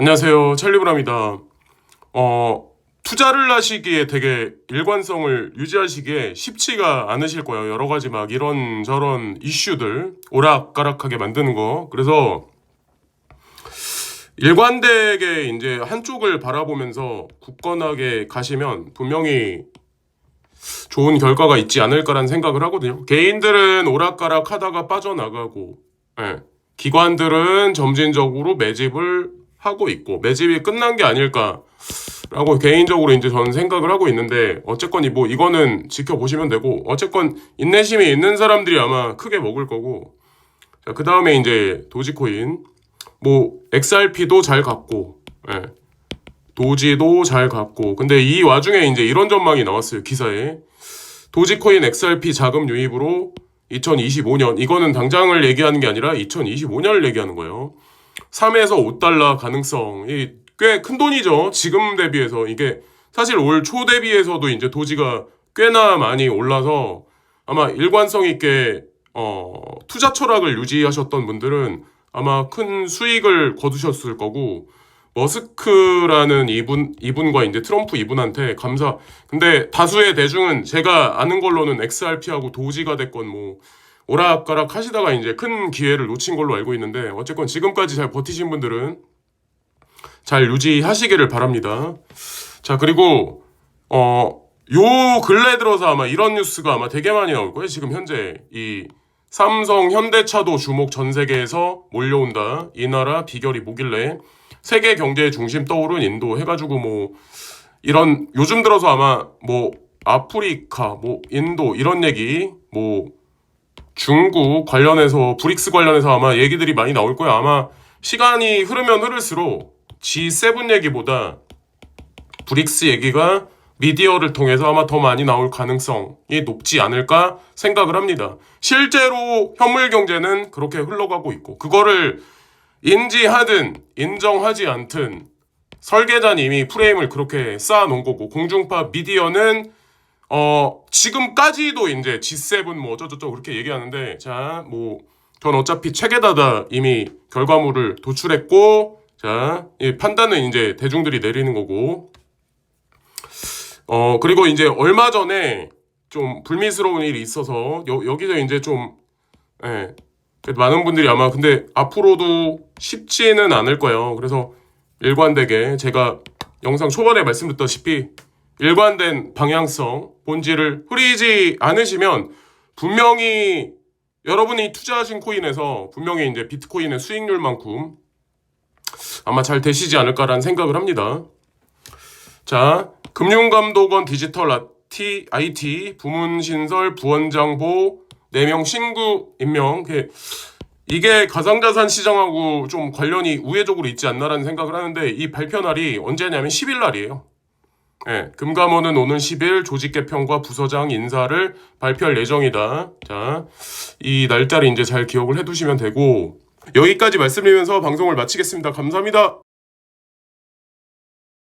안녕하세요. 찰리브라입니다. 어, 투자를 하시기에 되게 일관성을 유지하시기에 쉽지가 않으실 거예요. 여러 가지 막 이런저런 이슈들 오락가락하게 만드는 거. 그래서 일관되게 이제 한쪽을 바라보면서 굳건하게 가시면 분명히 좋은 결과가 있지 않을까라는 생각을 하거든요. 개인들은 오락가락 하다가 빠져나가고, 예. 기관들은 점진적으로 매집을 하고 있고, 매집이 끝난 게 아닐까라고 개인적으로 이제 저는 생각을 하고 있는데, 어쨌건 이뭐 이거는 지켜보시면 되고, 어쨌건 인내심이 있는 사람들이 아마 크게 먹을 거고, 자, 그 다음에 이제 도지코인, 뭐 XRP도 잘 갔고, 예. 도지도 잘 갔고, 근데 이 와중에 이제 이런 전망이 나왔어요 기사에. 도지코인 XRP 자금 유입으로 2025년 이거는 당장을 얘기하는 게 아니라 2025년을 얘기하는 거예요. 3에서 5달러 가능성이 꽤 큰 돈이죠. 지금 대비해서 이게 사실 올 초 대비해서도 이제 도지가 꽤나 많이 올라서 아마 일관성 있게 어, 투자 철학을 유지하셨던 분들은 아마 큰 수익을 거두셨을 거고 머스크라는 이분 이분과 이제 트럼프 이분한테 감사. 근데 다수의 대중은 제가 아는 걸로는 XRP하고 도지가 됐건 뭐 오락가락 하시다가 이제 큰 기회를 놓친 걸로 알고 있는데 어쨌건 지금까지 잘 버티신 분들은 잘 유지하시기를 바랍니다. 자 그리고 어 요 근래 들어서 아마 이런 뉴스가 아마 되게 많이 나올 거예요. 지금 현재 이 삼성, 현대차도 주목 전 세계에서 몰려온다. 이 나라 비결이 뭐길래 세계 경제의 중심 떠오른 인도 해가지고 뭐 이런 요즘 들어서 아마 뭐 아프리카, 뭐 인도 이런 얘기, 뭐 중국 관련해서 브릭스 관련해서 아마 얘기들이 많이 나올 거예요. 아마 시간이 흐르면 흐를수록 G7 얘기보다 브릭스 얘기가 미디어를 통해서 아마 더 많이 나올 가능성이 높지 않을까 생각을 합니다. 실제로 현물 경제는 그렇게 흘러가고 있고 그거를 인지하든 인정하지 않든 설계자님이 프레임을 그렇게 쌓아놓은 거고 공중파 미디어는 어 지금까지도 이제 G7 뭐 어쩌저쩌 그렇게 얘기하는데 자 뭐 전 어차피 책에다가 이미 결과물을 도출했고 자 이 판단은 이제 대중들이 내리는 거고 어 그리고 이제 얼마 전에 좀 불미스러운 일이 있어서 여, 여기서 이제 좀 예. 많은 분들이 아마 근데 앞으로도 쉽지는 않을 거예요. 그래서 일관되게 제가 영상 초반에 말씀드렸다시피 일관된 방향성, 본질을 흐리지 않으시면 분명히 여러분이 투자하신 코인에서 분명히 이제 비트코인의 수익률만큼 아마 잘 되시지 않을까라는 생각을 합니다. 자, 금융감독원 디지털 IT, IT 부문신설 부원장보 4명 신구 임명 그 이게 가상자산 시장하고 좀 관련이 우회적으로 있지 않나라는 생각을 하는데 이 발표 날이 언제냐면 10일 날이에요. 예, 금감원은 오는 10일 조직 개편과 부서장 인사를 발표할 예정이다. 자, 이 날짜를 이제 잘 기억을 해두시면 되고 여기까지 말씀드리면서 방송을 마치겠습니다. 감사합니다.